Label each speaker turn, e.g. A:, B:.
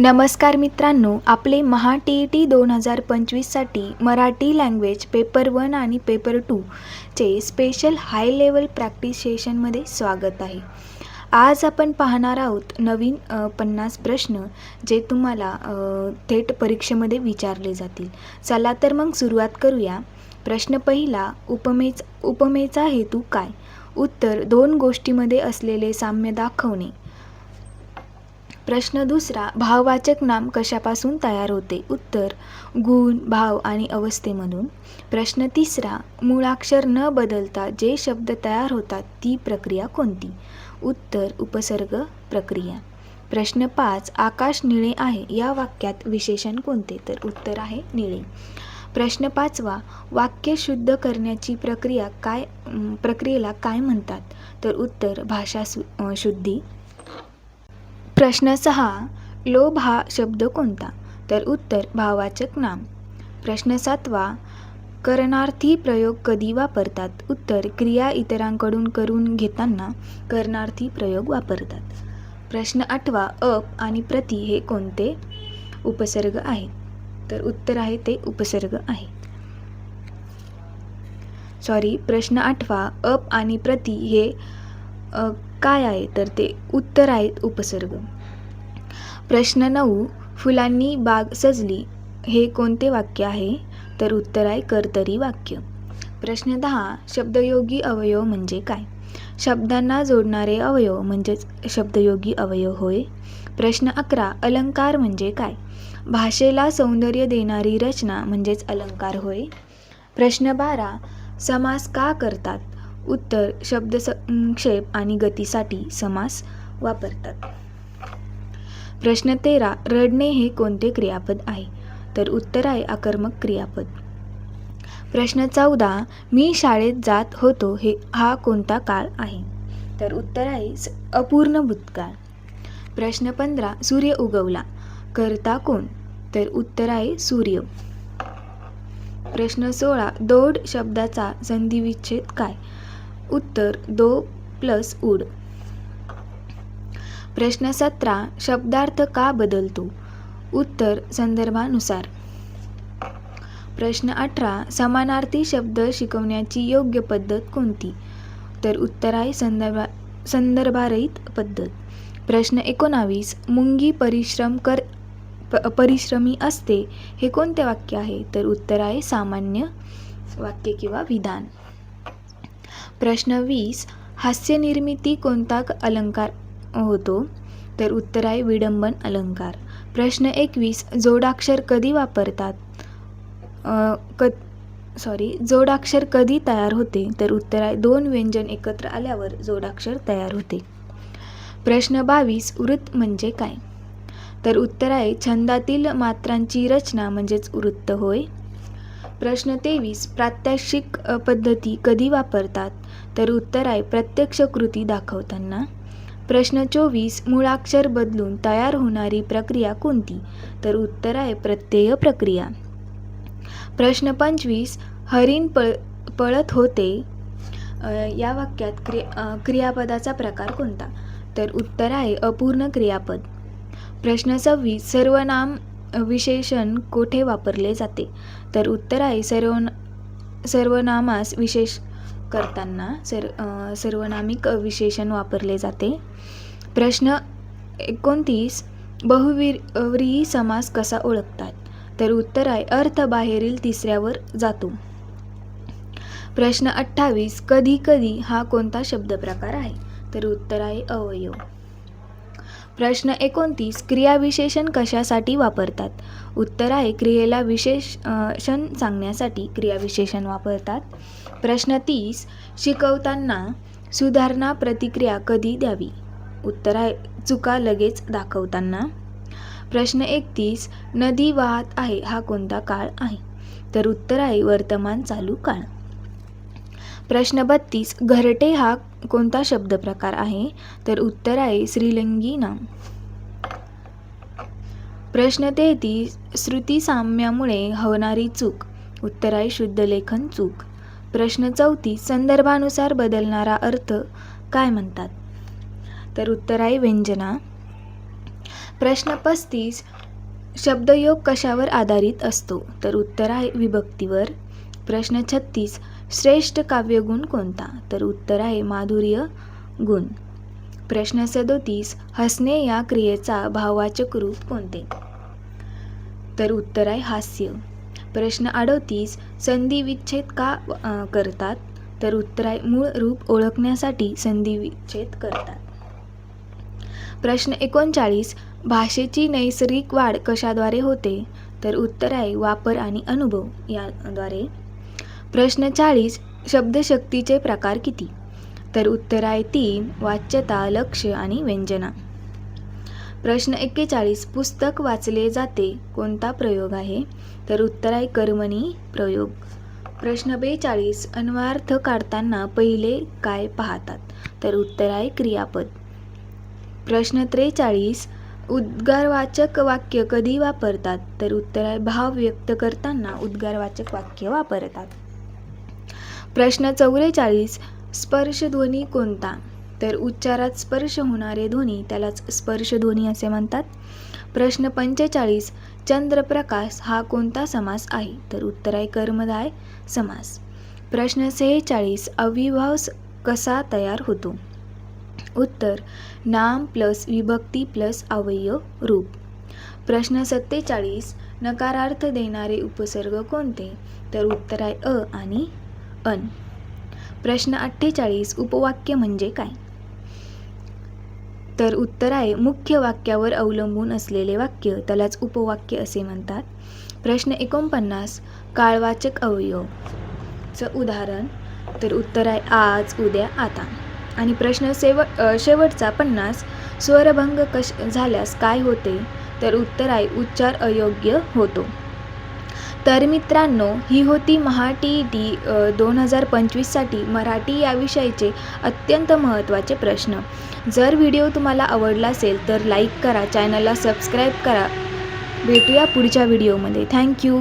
A: नमस्कार मित्रांनो आपले महा टी ई टी दोन हजार पंचवीससाठी मराठी लँग्वेज पेपर वन आणि पेपर टूचे स्पेशल हाय लेवल प्रॅक्टिस सेशनमध्ये स्वागत आहे. आज आपण पाहणार आहोत नवीन पन्नास प्रश्न जे तुम्हाला थेट परीक्षेमध्ये विचारले जातील. चला तर मग सुरुवात करूया. प्रश्न पहिला उपमेच उपमेचा हेतू काय? उत्तर दोन गोष्टीमध्ये असलेले साम्य दाखवणे. प्रश्न दुसरा भाववाचक नाम कशापासून तयार होते? उत्तर गुण भाव आणि अवस्थेमधून प्रश्न तिसरा मूळाक्षर न बदलता जे शब्द तयार होतात ती प्रक्रिया कोणती? उत्तर उपसर्ग प्रक्रिया. प्रश्न पाच आकाश निळे आहे या वाक्यात विशेषण कोणते? तर उत्तर आहे निळे. प्रश्न पाचवा वाक्य शुद्ध करण्याची प्रक्रिया काय प्रक्रियेला काय म्हणतात? तर उत्तर भाषा शु शुद्धी. प्रश्न सहा लोभ हा शब्द कोणता? तर उत्तर भाववाचक नाम. प्रश्न सातवा करणार्थी प्रयोग कधी वापरतात? उत्तर क्रिया इतरांकडून करून घेताना करणार्थी प्रयोग वापरतात. प्रश्न आठवा अप आणि प्रति हे कोणते? उपसर्ग आहेत तर उत्तर आहे ते उपसर्ग आहेत सॉरी प्रश्न आठवा अप आणि प्रति हे अ, काय आहे तर ते उत्तर आहेत उपसर्ग. प्रश्न नऊ फुलांनी बाग सजली हे कोणते वाक्य आहे? तर उत्तर आहे कर्तरी वाक्य. प्रश्न दहा शब्दयोगी अवयव म्हणजे काय? शब्दांना जोडणारे अवयव म्हणजेच शब्दयोगी अवयव होय. प्रश्न अकरा अलंकार म्हणजे काय? भाषेला सौंदर्य देणारी रचना म्हणजेच अलंकार होय. प्रश्न बारा समास का करतात? उत्तर शब्द संक्षेप आणि गतीसाठी समास वापरतात. प्रश्न तेरा रडणे हे कोणते क्रियापद आहे? तर उत्तर आहे आकर्मक क्रियापद. प्रश्न चौदा मी शाळेत जात होतो हे हा कोणता काळ आहे? तर उत्तर आहे अपूर्ण भूतकाळ. प्रश्न पंधरा सूर्य उगवला करता कोण? तर उत्तर आहे सूर्य. प्रश्न सोळा दोड शब्दाचा संधिविच्छेद काय? उत्तर दो प्लस उड. प्रश्न सतरा शब्दार्थ का बदलतो? उत्तर संदर्भानुसार. प्रश्न अठरा समानार्थी शब्द शिकवण्याची योग्य पद्धत कोणती? तर उत्तर आहे संदर्भा संदर्भारहित पद्धत. प्रश्न एकोणावीस मुंगी परिश्रम कर प परिश्रमी असते हे कोणते वाक्य आहे? तर उत्तर आहे सामान्य वाक्य किंवा विधान. प्रश्न वीस हास्यनिर्मिती कोणता क- अलंकार होतो? तर उत्तर आहे विडंबन अलंकार. प्रश्न एकवीस जोडाक्षर कधी वापरतात? क सॉरी जोडाक्षर कधी तयार होते? तर उत्तर आहे दोन व्यंजन एकत्र आल्यावर जोडाक्षर तयार होते. प्रश्न बावीस वृत्त म्हणजे काय? तर उत्तर आहे छंदातील मात्रांची रचना म्हणजेच वृत्त होय. प्रश्न तेवीस प्रात्यक्षिक पद्धती कधी वापरतात? तर उत्तर आहे प्रत्यक्ष कृती दाखवताना. प्रश्न चोवीस मूळाक्षर बदलून तयार होणारी प्रक्रिया कोणती? तर उत्तर आहे प्रत्यय प्रक्रिया. प्रश्न पंचवीस हरिण पळ पळत होते. या वाक्यात क्रि क्रियापदाचा प्रकार कोणता? तर उत्तर आहे अपूर्ण क्रियापद. प्रश्न सव्वीस सर्वनाम विशेषण कोठे वापरले जाते? तर उत्तर आहे सर्व सर्वनामास विशेष करताना सर सर्वनामिक विशेषण वापरले जाते. प्रश्न एकोणतीस बहुविरी समास कसा ओळखतात? तर उत्तर आहे अर्थ बाहेरील तिसऱ्यावर जातो. प्रश्न अठ्ठावीस कधी कधी हा कोणता शब्द प्रकार आहे? तर उत्तर आहे अवयव. प्रश्न एकोणतीस क्रियाविशेषण कशासाठी वापरतात? उत्तर आहे क्रियेला विशेषण सांगण्यासाठी क्रियाविशेषण वापरतात. प्रश्न तीस शिकवताना सुधारणा प्रतिक्रिया कधी द्यावी? उत्तर आहे चुका लगेच दाखवताना. प्रश्न एकतीस नदी वाहत आहे हा कोणता काळ आहे? तर उत्तर आहे वर्तमान चालू काळ. प्रश्न बत्तीस घरटे हा कोणता शब्द प्रकार आहे? तर उत्तर आहे श्रीलंगी नाम. प्रश्न तेहतीस श्रुती साम्यामुळे होणारी चूक. उत्तर आहे शुद्ध लेखन चूक. प्रश्न चौतीस संदर्भानुसार बदलणारा अर्थ काय म्हणतात? तर उत्तर आहे व्यंजना. प्रश्न पस्तीस शब्दयोग कशावर आधारित असतो? तर उत्तर आहे विभक्तीवर. प्रश्न छत्तीस श्रेष्ठ काव्यगुण कोणता? तर उत्तर आहे माधुर्य गुण. प्रश्न सदोतीस हसणे या क्रियेचा भाववाचक रूप कोणते? तर उत्तर आहे हास्य. प्रश्न अडोतीस संधी विच्छेद का करतात? तर उत्तर आहे मूळ रूप ओळखण्यासाठी संधी विच्छेद करतात. प्रश्न एकोणचाळीस भाषेची नैसर्गिक वाढ कशाद्वारे होते? तर उत्तर आहे वापर आणि अनुभव याद्वारे. प्रश्न चाळीस शब्दशक्तीचे प्रकार किती? तर उत्तर आहे तीन वाच्यता लक्ष आणि व्यंजना. प्रश्न एक्केचाळीस पुस्तक वाचले जाते कोणता प्रयोग आहे? तर उत्तर आहे कर्मणी प्रयोग. प्रश्न बेचाळीस अन्वार्थ काढताना पहिले काय पाहतात? तर उत्तर आहे क्रियापद. प्रश्न त्रेचाळीस उद्गारवाचक वाक्य कधी वापरतात? तर उत्तर आहे भाव व्यक्त करताना उद्गारवाचक वाक्य वापरतात. प्रश्न चौवेचाळीस स्पर्शध्वनी कोणता? तर उच्चारात स्पर्श होणारे ध्वनी त्यालाच स्पर्शध्वनी असे म्हणतात. प्रश्न पंचेचाळीस चंद्रप्रकाश हा कोणता समास आहे? तर उत्तर आहे कर्मदाय समास. प्रश्न सेहेचाळीस अविभाव कसा तयार होतो? उत्तर नाम प्लस विभक्ती प्लस अवयव रूप. प्रश्न सत्तेचाळीस नकारार्थ देणारे उपसर्ग कोणते? तर उत्तर आहे अ आणि अन. प्रश्न अठ्ठेचाळीस उपवाक्य म्हणजे काय? तर उत्तर आहे मुख्य वाक्यावर अवलंबून असलेले वाक्य त्यालाच उपवाक्य असे म्हणतात. प्रश्न एकोणपन्नास काळवाचक अवयवचं उदाहरण तर उत्तर आहे आज उद्या आता. आणि प्रश्न शेवट शेवटचा पन्नास स्वरभंग कश झाल्यास काय होते? तर उत्तर आहे उच्चार अयोग्य होतो. तर मित्रांनो ही होती महा टी ई टी दोन हजार पंचवीससाठी मराठी या विषयाचे अत्यंत महत्त्वाचे प्रश्न. जर व्हिडिओ तुम्हाला आवडला असेल तर लाईक करा चॅनलला सबस्क्राईब करा. भेटूया पुढच्या व्हिडिओमध्ये. थँक्यू.